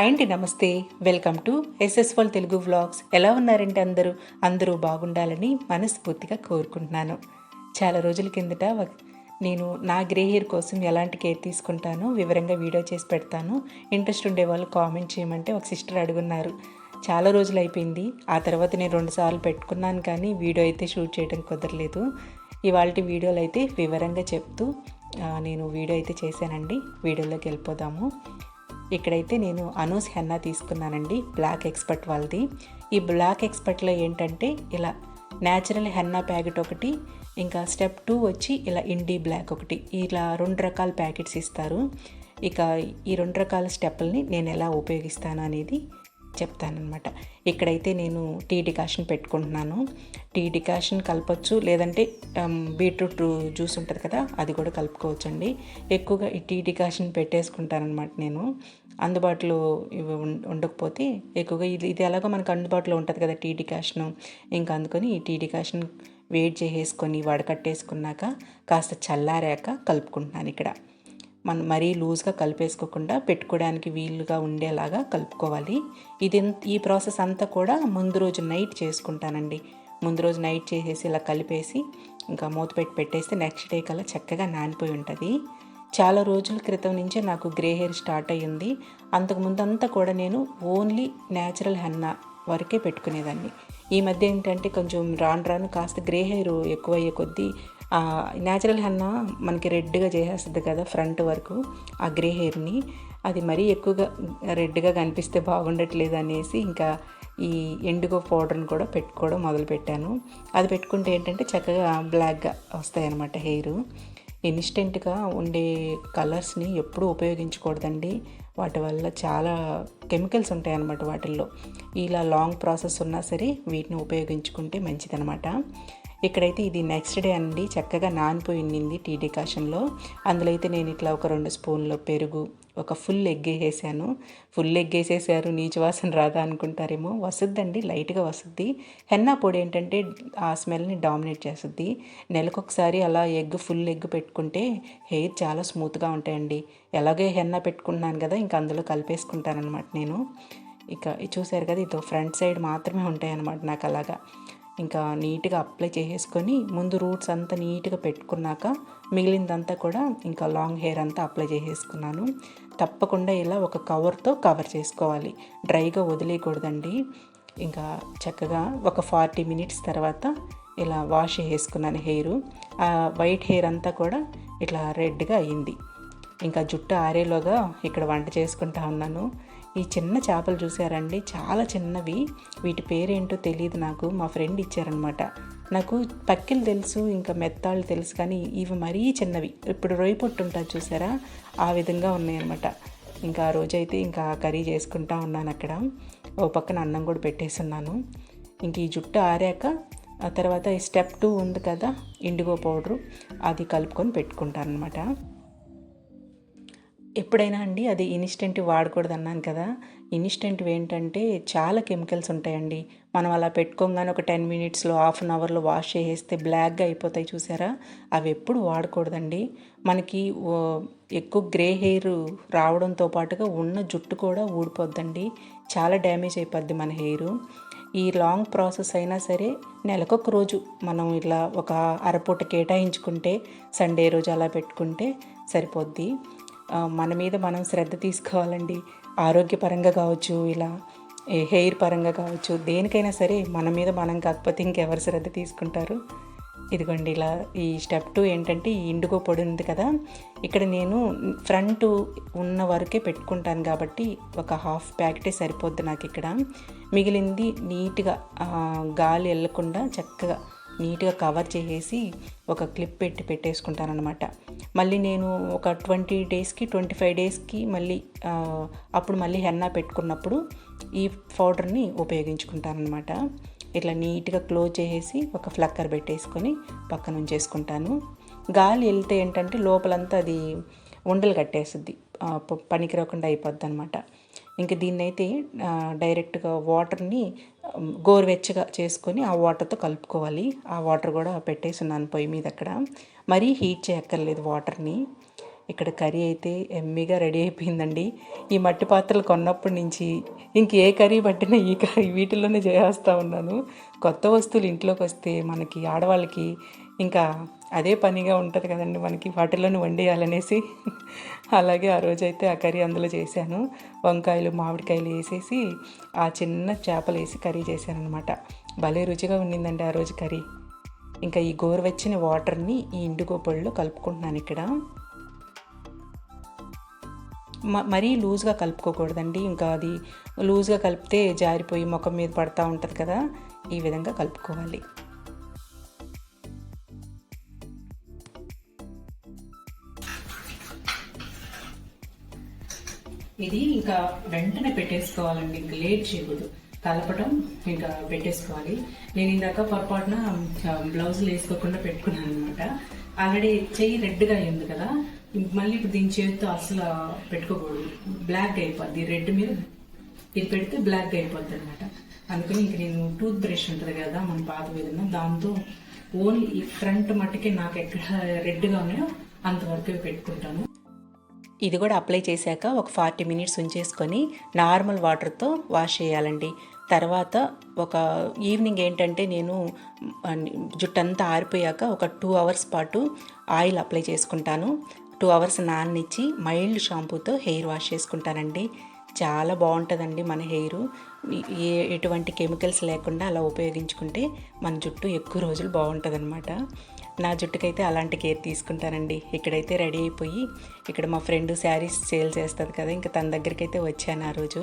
అండి నమస్తే. Welcome to ఎస్ఎస్వల్ తెలుగు వ్లాగ్స్ ఎలా ఉన్నారంటే అందరూ? అందరూ బాగుండాలని మనస్ఫూర్తిగా కోరుకుంటున్నాను. చాలా రోజుల కిందట నేను నా గ్రే హెయిర్ కోసం ఎలాంటి కేర్ తీసుకుంటానో వివరంగా వీడియో చేసి పెడతాను. ఇంట్రెస్ట్ ఉండే వాళ్ళు కామెంట్ చేయమంటే ఒక సిస్టర్ అడుగున్నారు. చాలా రోజులు అయిపోయింది. ఆ తర్వాత నేను రెండుసార్లు పెట్టుకున్నాను కానీ వీడియో అయితే షూట్ చేయడం కుదరలేదు. ఇవాళ వీడియోలు అయితే వివరంగా చెప్తూ నేను వీడియో అయితే చేశానండి. వీడియోలోకి వెళ్ళిపోదాము. ఇక్కడైతే నేను అనూస్ హెన్నా తీసుకున్నానండి బ్లాక్ ఎక్స్పర్ట్ వాళ్ళది. ఈ బ్లాక్ ఎక్స్పర్ట్లో ఏంటంటే ఇలా న్యాచురల్ హెన్నా ప్యాకెట్ ఒకటి ఇంకా స్టెప్ టూ వచ్చి ఇలా ఇండీ బ్లాక్ ఒకటి. ఇలా రెండు రకాల ప్యాకెట్స్ ఇస్తారు. ఇక ఈ రెండు రకాల స్టెప్పుల్ని నేను ఎలా ఉపయోగిస్తాను అనేది చెప్తానమాట ఇక్కడైతే నేను టీ డికాషన్ పెట్టుకుంటున్నాను. టీ డికాషన్ కలపచ్చు లేదంటే బీట్రూట్ జ్యూస్ ఉంటుంది కదా అది కూడా కలుపుకోవచ్చండి. ఎక్కువగా ఈ టీ డికాషన్ పెట్టేసుకుంటానమాట నేను. అందుబాటులో ఇవి ఉం- ఉండకపోతే ఎక్కువగా ఇది ఇది ఎలాగో మనకు అందుబాటులో ఉంటుంది కదా టీ డికాషన్ ఇంకా అందుకొని ఈ టీ డికాషన్ వేడి చేసేసుకొని వడకట్టేసుకున్నాక కాస్త చల్లారాక కలుపుకుంటున్నాను ఇక్కడ. మనం మరీ లూజ్గా కలిపేసుకోకుండా పెట్టుకోవడానికి వీలుగా ఉండేలాగా కలుపుకోవాలి. ఇది ఈ ప్రాసెస్ అంతా కూడా ముందు రోజు నైట్ చేసుకుంటానండి. ముందు రోజు నైట్ చేసేసి ఇలా కలిపేసి ఇంకా మూత పెట్టి పెట్టేస్తే నెక్స్ట్ డే కల్లా చక్కగా నానిపోయి ఉంటుంది. చాలా రోజుల క్రితం నుంచే నాకు గ్రే హెయిర్ స్టార్ట్ అయ్యింది. అంతకుముందంతా కూడా నేను ఓన్లీ న్యాచురల్ హెన్నా వరకే పెట్టుకునేదాన్ని. ఈ మధ్య ఏంటంటే కొంచెం రాను రాను కాస్త గ్రే హెయిర్ ఎక్కువయ్యే కొద్దీ న్యాచురల్ హెన్నా మనకి రెడ్గా చేసేస్తుంది కదా ఫ్రంట్ వరకు ఆ గ్రే హెయిర్ని. అది మరీ ఎక్కువగా రెడ్గా కనిపిస్తే బాగుండట్లేదు అనేసి ఇంకా ఈ ఎండుగో పౌడర్ని కూడా పెట్టుకోవడం మొదలుపెట్టాను. అది పెట్టుకుంటే ఏంటంటే చక్కగా బ్లాక్గా వస్తాయి అన్నమాట హెయిర్. ఇన్స్టెంట్గా ఉండే కలర్స్ని ఎప్పుడూ ఉపయోగించకూడదండి. వాటి వల్ల చాలా కెమికల్స్ ఉంటాయి అన్నమాట వాటిల్లో. ఇలా లాంగ్ ప్రాసెస్ ఉన్నా సరే వీటిని ఉపయోగించుకుంటే మంచిదనమాట ఇక్కడైతే ఇది నెక్స్ట్ డే అండి. చక్కగా నానిపోయి ఉండింది టీ డికాషన్లో. అందులో అయితే నేను ఇట్లా ఒక రెండు స్పూన్ల పెరుగు ఒక ఫుల్ ఎగ్ వేసేసాను ఫుల్ ఎగ్ వేసేసారు నీచు వాసన రాదా అనుకుంటారేమో. వస్తుందండి లైట్గా వస్తుంది హెన్నా పొడి ఏంటంటే ఆ స్మెల్ని డామినేట్ చేస్తుంది నెలకొకసారి అలా ఎగ్ ఫుల్ ఎగ్ పెట్టుకుంటే హెయిర్ చాలా స్మూత్గా ఉంటాయండి. ఎలాగే హెన్నా పెట్టుకుంటున్నాను కదా ఇంకా అందులో కలిపేసుకుంటానమాట నేను. ఇక చూశారు చూసారు కదా ఇదో ఫ్రంట్ సైడ్ మాత్రమే ఉంటాయన్నమాట నాకు అలాగా. ఇంకా నీట్గా అప్లై చేసేసుకొని ముందు రూట్స్ అంతా నీట్గా పెట్టుకున్నాక మిగిలిందంతా కూడా ఇంకా లాంగ్ హెయిర్ అంతా అప్లై చేసేసుకున్నాను. తప్పకుండా ఇలా ఒక కవర్తో కవర్ చేసుకోవాలి. డ్రైగా వదిలేయకూడదండి. ఇంకా చక్కగా ఒక ఫార్టీ మినిట్స్ తర్వాత ఇలా వాష్ చేసుకున్నాను హెయిర్. ఆ వైట్ హెయిర్ అంతా కూడా ఇట్లా రెడ్గా అయింది. ఇంకా జుట్టు ఆరేలోగా ఇక్కడ వంట చేసుకుంటా ఉన్నాను. ఈ చిన్న చేపలు చూసారండి? చాలా చిన్నవి. వీటి పేరేంటో తెలియదు నాకు. మా ఫ్రెండ్ ఇచ్చారనమాట నాకు పక్కిలు తెలుసు ఇంకా మెత్తాళ్ళు తెలుసు కానీ ఇవి మరీ చిన్నవి. ఇప్పుడు రొయ్య పొట్టు ఉంటుంది చూసారా? ఆ విధంగా ఉన్నాయన్నమాట. ఇంకా ఆ రోజైతే ఇంకా కర్రీ చేసుకుంటా ఉన్నాను అక్కడ. ఓ పక్కన అన్నం కూడా పెట్టేస్తున్నాను ఇంక ఈ జుట్టు ఆరాక ఆ తర్వాత ఈ స్టెప్ టూ ఉంది కదా ఇండిగో పౌడరు అది కలుపుకొని పెట్టుకుంటాను అనమాట ఎప్పుడైనా అండి అది ఇన్స్టెంట్ వాడకూడదు అన్నాను కదా. ఇన్స్టెంట్ ఏంటంటే చాలా కెమికల్స్ ఉంటాయండి. మనం అలా పెట్టుకోగానే ఒక టెన్ మినిట్స్లో హాఫ్ అన్ అవర్లో వాష్ చేసేస్తే బ్లాక్గా అయిపోతాయి చూసారా? అవి ఎప్పుడు వాడకూడదండి. మనకి ఎక్కువ గ్రే హెయిర్ రావడంతో పాటుగా ఉన్న జుట్టు కూడా ఊడిపోద్దండి. చాలా డ్యామేజ్ అయిపోద్ది మన హెయిర్. ఈ లాంగ్ ప్రాసెస్ అయినా సరే నెలకొక రోజు మనం ఇలా ఒక అరపూట కేటాయించుకుంటే సండే రోజు అలా పెట్టుకుంటే సరిపోద్ది. మన మీద మనం శ్రద్ధ తీసుకోవాలండి. ఆరోగ్యపరంగా కావచ్చు ఇలా హెయిర్ పరంగా కావచ్చు దేనికైనా సరే మన మీద మనం కాకపోతే ఇంకెవరు శ్రద్ధ తీసుకుంటారు. ఇదిగోండి ఇలా ఈ స్టెప్ టూ ఏంటంటే ఈ ఇండుగో పొడి ఉంది కదా ఇక్కడ నేను ఫ్రంట్ ఉన్న వరకే పెట్టుకుంటాను కాబట్టి ఒక హాఫ్ ప్యాకెటే సరిపోద్ది నాకు ఇక్కడ. మిగిలింది నీట్గా గాలి వెళ్ళకుండా చక్కగా నీట్గా కవర్ చేసేసి ఒక క్లిప్ పెట్టి పెట్టేసుకుంటాననమాట మళ్ళీ నేను ఒక ట్వంటీ డేస్కి ట్వంటీ ఫైవ్ డేస్కి మళ్ళీ అప్పుడు మళ్ళీ హెన్నా పెట్టుకున్నప్పుడు ఈ పౌడర్ని ఉపయోగించుకుంటాననమాట ఇట్లా నీట్గా క్లోజ్ చేసేసి ఒక ఫ్లక్కర్ పెట్టేసుకొని పక్కన ఉంచేసుకుంటాను. గాలి వెళ్తే ఏంటంటే లోపలంతా అది ఉండలు కట్టేస్తుంది. పనికిరాకుండా అయిపోద్ది అనమాట ఇంక దీన్నైతే డైరెక్ట్గా వాటర్ని గోరువెచ్చగా చేసుకొని ఆ వాటర్తో కలుపుకోవాలి. ఆ వాటర్ కూడా పెట్టేసి ఉన్నాను పొయ్యి మీద అక్కడ మరీ హీట్ చేయక్కర్లేదు వాటర్ని. ఇక్కడ కర్రీ అయితే ఎమ్మిగా రెడీ అయిపోయిందండి. ఈ మట్టి పాత్రలు కొన్నప్పటి నుంచి ఇంక ఏ కర్రీ పట్టినా ఈ కర్రీ వీటిల్లోనే చేస్తూ ఉన్నాను. కొత్త వస్తువులు ఇంట్లోకి వస్తే మనకి ఆడవాళ్ళకి ఇంకా అదే పనిగా ఉంటుంది కదండి మనకి వాటిలోనే వండేయాలనేసి. అలాగే ఆ రోజైతే ఆ కర్రీ అందులో చేశాను. వంకాయలు మామిడికాయలు వేసేసి ఆ చిన్న చేపలు వేసి కర్రీ చేశాను అనమాట భలే రుచిగా ఉండిందండి ఆ రోజు కర్రీ. ఇంకా ఈ గోరువెచ్చని వాటర్ని ఈ ఇండుగో కలుపుకుంటున్నాను ఇక్కడ. మరీ లూజ్గా కలుపుకోకూడదండి. ఇంకా అది లూజ్గా కలిపితే జారిపోయి ముఖం మీద పడతా ఉంటుంది కదా ఈ విధంగా కలుపుకోవాలి. ఇది ఇంకా వెంటనే పెట్టేసుకోవాలండి. ఇంకా లేట్ చేయకూడదు. కలపటం ఇంకా పెట్టేసుకోవాలి. నేను ఇందాక పొరపాటున బ్లౌజులు వేసుకోకుండా పెట్టుకున్నాను అనమాట ఆల్రెడీ చెయ్యి రెడ్గా అయింది కదా మళ్ళీ ఇప్పుడు దీని చేతితో అసలు పెట్టుకోకూడదు. బ్లాక్ అయిపోద్ది. రెడ్ మీద ఇది పెడితే బ్లాక్ అయిపోద్ది అనమాట అందుకని ఇంక నేను టూత్ బ్రష్ ఉంటుంది కదా మన పాత విధంగా దాంతో ఓన్లీ ఈ ఫ్రంట్ మట్టుకే నాకు ఎక్కడ రెడ్గా ఉన్నాయో అంతవరకు పెట్టుకుంటాను. ఇది కూడా అప్లై చేశాక ఒక ఫార్టీ మినిట్స్ ఉంచేసుకొని నార్మల్ వాటర్తో వాష్ చేయాలండి. తర్వాత ఒక ఈవినింగ్ ఏంటంటే నేను జుట్టంతా ఆరిపోయాక ఒక టూ అవర్స్ పాటు ఆయిల్ అప్లై చేసుకుంటాను. టూ అవర్స్ నాననిచ్చి మైల్డ్ షాంపూతో హెయిర్ వాష్ చేసుకుంటానండి. చాలా బాగుంటుందండి మన హెయిర్. ఏ ఎటువంటి కెమికల్స్ లేకుండా అలా ఉపయోగించుకుంటే మన జుట్టు ఎక్కువ రోజులు బాగుంటుంది నా జుట్టుకైతే అలాంటి కేర్ తీసుకుంటానండి. ఇక్కడైతే రెడీ అయిపోయి ఇక్కడ మా ఫ్రెండ్ శారీస్ సేల్ చేస్తుంది కదా ఇంకా తన దగ్గరికి అయితే వచ్చాను ఆ రోజు.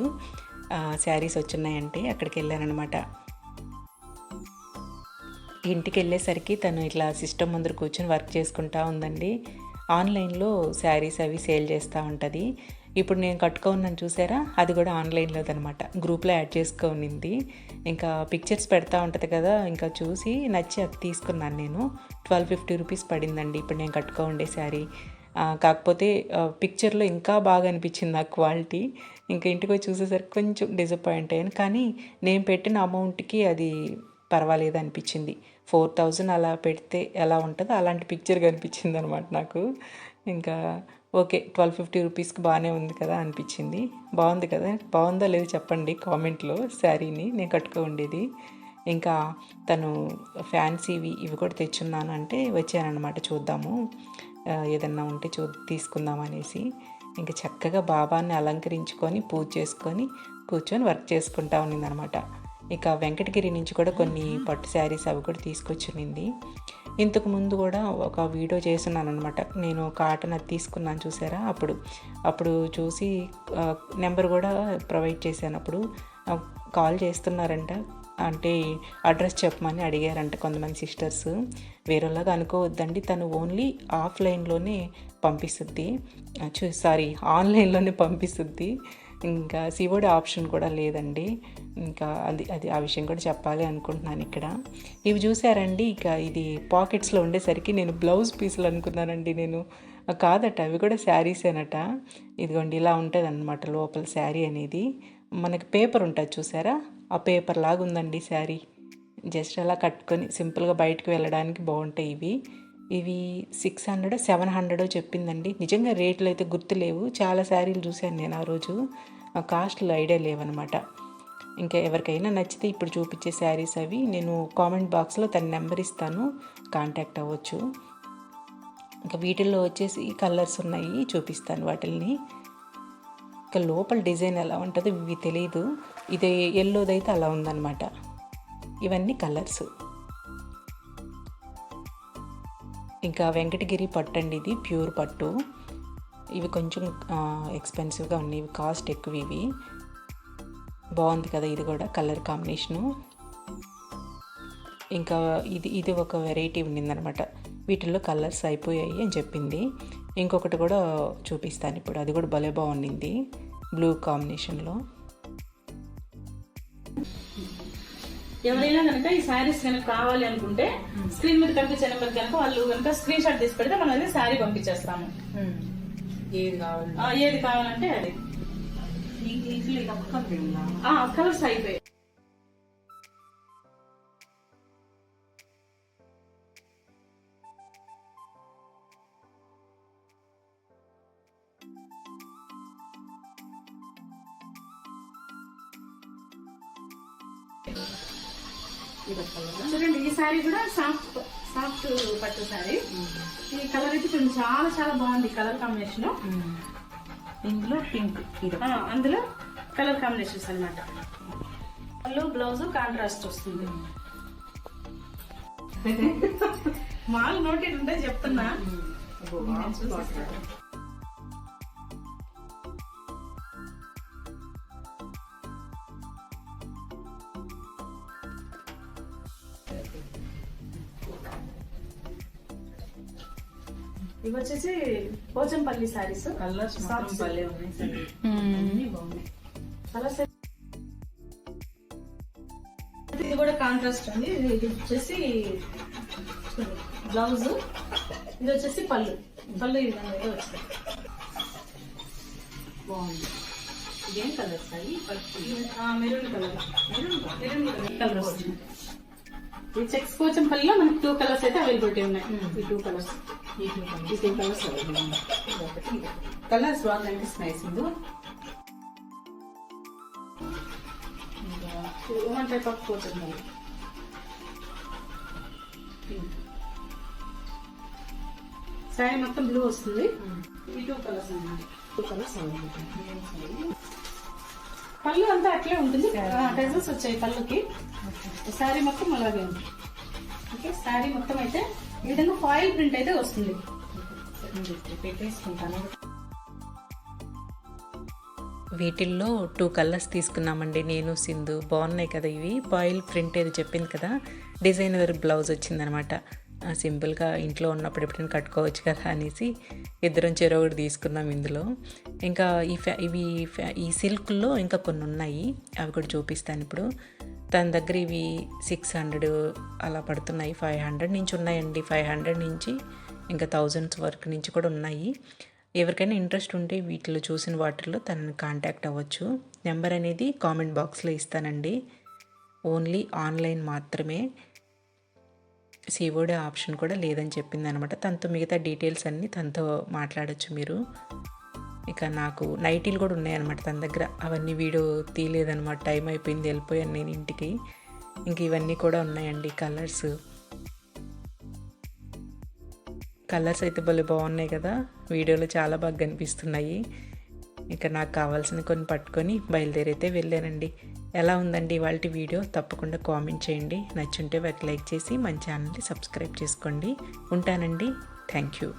శారీస్ వచ్చున్నాయంటే అక్కడికి వెళ్ళానమాట ఇంటికి వెళ్ళేసరికి తను ఇట్లా సిస్టమ్ ముందర కూర్చొని వర్క్ చేసుకుంటా ఉందండి. ఆన్లైన్లో శారీస్ అవి సేల్ చేస్తూ ఉంటుంది. ఇప్పుడు నేను కట్టుకున్నాను చూసారా? అది కూడా ఆన్లైన్లోదనమాట. గ్రూప్లో యాడ్ చేసుకునింది. ఇంకా పిక్చర్స్ పెడతా ఉంటుంది కదా ఇంకా చూసి నచ్చి అది తీసుకున్నాను నేను. ట్వెల్వ్ ఫిఫ్టీ రూపీస్ పడిందండి ఇప్పుడు నేను కట్టుకో ఉండే శారీ. కాకపోతే పిక్చర్లో ఇంకా బాగా అనిపించింది ఆ క్వాలిటీ. ఇంకా ఇంటికి వచ్చి చూసేసరికి కొంచెం డిసప్పాయింట్ అయ్యాను. కానీ నేను పెట్టిన అమౌంట్కి అది పర్వాలేదు అనిపించింది ఫోర్ థౌజండ్ అలా పెడితే ఎలా ఉంటుందో అలాంటి పిక్చర్ కనిపించింది అనమాట నాకు. ఇంకా ఓకే ట్వెల్వ్ ఫిఫ్టీ రూపీస్కి బాగానే ఉంది కదా అనిపించింది. బాగుంది కదా? బాగుందా లేదో చెప్పండి కామెంట్లో శారీని. నేను కట్టుకో ఉండేది. ఇంకా తను ఫ్యాన్సీవి ఇవి కూడా తెచ్చున్నాను అంటే వచ్చానమాట చూద్దాము. ఏదన్నా ఉంటే చూ తీసుకుందాం అనేసి. ఇంకా చక్కగా బాబాని అలంకరించుకొని పూజ చేసుకొని కూర్చొని వర్క్ చేసుకుంటా ఉన్నిందనమాట ఇక వెంకటగిరి నుంచి కూడా కొన్ని పట్టు శారీస్ అవి కూడా తీసుకొచ్చింది. ఇంతకు ముందు కూడా ఒక వీడియో చేస్తున్నాను అనమాట నేను కాటన్ అది తీసుకున్నాను చూసారా? అప్పుడు అప్పుడు చూసి నెంబర్ కూడా ప్రొవైడ్ చేశాను. అప్పుడు కాల్ చేస్తున్నారంట. అంటే అడ్రస్ చెప్పమని అడిగారంట కొంతమంది సిస్టర్స్. వేరేలాగా అనుకోవద్దండి తను ఓన్లీ ఆఫ్లైన్లోనే పంపిస్తుంది. చూ సారీ ఆన్లైన్లోనే పంపిస్తుంది. ఇంకా సివోడి ఆప్షన్ కూడా లేదండి. ఇంకా అది అది ఆ విషయం కూడా చెప్పాలి అనుకుంటున్నాను ఇక్కడ. ఇవి చూసారండి ఇక ఇది పాకెట్స్లో ఉండేసరికి నేను బ్లౌజ్ పీసులు అనుకున్నానండి నేను. కాదట అవి కూడా శారీసేనట ఇదిగోండి ఇలా ఉంటుంది అనమాట లోపల శారీ అనేది. మనకి పేపర్ ఉంటుంది చూసారా? ఆ పేపర్ లాగా ఉందండి శారీ. జస్ట్ అలా కట్టుకొని సింపుల్గా బయటకు వెళ్ళడానికి బాగుంటాయి ఇవి. ఇవి సిక్స్ హండ్రెడ్ సెవెన్ హండ్రెడ్ చెప్పిందండి. నిజంగా రేట్లు అయితే గుర్తులేవు. చాలా శారీలు చూశాను నేను ఆ రోజు. కాస్ట్లు ఐడియా లేవన్నమాట ఇంకా ఎవరికైనా నచ్చితే ఇప్పుడు చూపించే శారీస్ అవి నేను కామెంట్ బాక్స్లో తన నెంబర్ ఇస్తాను కాంటాక్ట్ అవ్వచ్చు. ఇంకా వీటిల్లో వచ్చేసి కలర్స్ ఉన్నాయి చూపిస్తాను వాటిల్ని. ఇంకా లోపల డిజైన్ ఎలా ఉంటుందో ఇవి తెలియదు ఇది ఎల్లోదైతే అలా ఉందన్నమాట ఇవన్నీ కలర్స్. ఇంకా వెంకటగిరి పట్టు అండి ఇది ప్యూర్ పట్టు. ఇవి కొంచెం ఎక్స్పెన్సివ్గా ఉన్నాయి. ఇవి కాస్ట్ ఎక్కువ ఇవి. బాగుంది కదా ఇది కూడా కలర్ కాంబినేషను ఇంకా ఇది ఇది ఒక వెరైటీ ఉండిందనమాట. వీటిల్లో కలర్స్ అయిపోయాయి అని చెప్పింది. ఇంకొకటి కూడా చూపిస్తాను ఇప్పుడు. అది కూడా భలే బాగుండింది. బ్లూ కాంబినేషన్లో ఎవరైనా కనుక ఈ శారీస్ కనుక కావాలి అనుకుంటే స్క్రీన్ మీద కనిపించే నెంబర్ కనుక వాళ్ళు కనుక స్క్రీన్ షాట్ తీసి పెడితే మనం అది శారీ పంపించేస్తాము ఏది కావాలి? ఏది కావాలంటే అది. కలర్స్ అయిపోయాయి. చూడండి ఈ సారీ కూడా సాఫ్ట్ సాఫ్ట్ పట్టు సారీ. ఈ కలర్ అయితే చూడండి చాలా చాలా బాగుంది కలర్ కాంబినేషన్. ఇందులో పింక్ అందులో కలర్ కాంబినేషన్స్ అన్నమాట. పళ్ళు బ్లౌజ్ కాంట్రాస్ట్ వస్తుంది. మాల్ నోటెడ్ ఉంటే చెప్తున్నా. ఇవి వచ్చేసి పోచంపల్లి సారీస్ కలర్స్ మాత్రం భలే ఉన్నాయి సార్. అన్ని బాగున్నాయి. కలర్స్ ఇది కూడా కాంట్రాస్ట్ అండి. ఇది వచ్చేసి బ్లౌజ్. ఇది వచ్చేసి పళ్ళు. పళ్ళు ఈ విధంగా వస్తుంది బాగుంది. ఇదేం కలర్ పట్టు. మెరూన్ కలర్ మెరూన్ కలర్ వస్తుంది ఈ చెక్స్ పోచంపల్లిలో మనకి టూ కలర్స్ అయితే అవైలబిలిటీ ఉన్నాయి. ఈ టూ కలర్స్ ఈ టూ ఈ టూ కలర్స్ అవైలబుల్ కలర్స్ బాగా కనిపిస్తున్నాయి Sindhu one type of Pochampally sari మొత్తం బ్లూ వస్తుంది ఈ టూ కలర్స్ అన్నమాట టూ కలర్స్ పళ్ళు అంతా అట్లే ఉంటుంది. డజన్స్ వచ్చాయి పళ్ళుకి. శారీ మొత్తం అలాగే ఉంది ఓకే శారీ మొత్తం అయితే ఈ విధంగా ఫాయిల్ ప్రింట్ అయితే వస్తుంది. పెట్టేసుకుంటాను. వీటిల్లో టూ కలర్స్ తీసుకున్నామండి. నేను సింధు బాగున్నాయి కదా ఇవి. బాయిల్ ప్రింట్ ఏది చెప్పింది కదా డిజైనర్ బ్లౌజ్ వచ్చిందనమాట. సింపుల్గా ఇంట్లో ఉన్నప్పుడు ఎప్పుడైనా కట్టుకోవచ్చు కదా అనేసి ఇద్దరం చెరో ఒకటి తీసుకున్నాం ఇందులో. ఇంకా ఈ ఫ్యా ఇవి ఫ్యా- ఈ సిల్క్లో ఇంకా కొన్ని ఉన్నాయి. అవి కూడా చూపిస్తాను ఇప్పుడు. తన దగ్గర ఇవి సిక్స్ హండ్రెడ్ అలా పడుతున్నాయి ఫైవ్ హండ్రెడ్ నుంచి ఉన్నాయండి. ఫైవ్ హండ్రెడ్ నుంచి ఇంకా థౌజండ్స్ వరకు నుంచి కూడా ఉన్నాయి. ఎవరికైనా ఇంట్రెస్ట్ ఉంటే వీటిలో చూసిన వాటిల్లో తనని కాంటాక్ట్ అవ్వచ్చు. నెంబర్ అనేది కామెంట్ బాక్స్లో ఇస్తానండి. ఓన్లీ ఆన్లైన్ మాత్రమే సివోడే ఆప్షన్ కూడా లేదని చెప్పింది అనమాట తనతో మిగతా డీటెయిల్స్ అన్నీ తనతో మాట్లాడచ్చు మీరు. ఇక నాకు నైటీలు కూడా ఉన్నాయన్నమాట తన దగ్గర. అవన్నీ వీడియో తీయలేదన్నమాట. టైం అయిపోయింది వెళ్ళిపోయాను నేను ఇంటికి. ఇంక ఇవన్నీ కూడా ఉన్నాయండి కలర్స్ కలర్స్ అయితే భలే బాగున్నాయి కదా. వీడియోలో చాలా బాగా కనిపిస్తున్నాయి. ఇక నాకు కావాల్సిన కొన్ని పట్టుకొని బయలుదేరైతే వెళ్ళానండి. ఎలా ఉందండి ఇవాళ వీడియో? తప్పకుండా కామెంట్ చేయండి. నచ్చుంటే వారికి లైక్ చేసి మన ఛానల్ని సబ్స్క్రైబ్ చేసుకోండి. ఉంటానండి. Thank you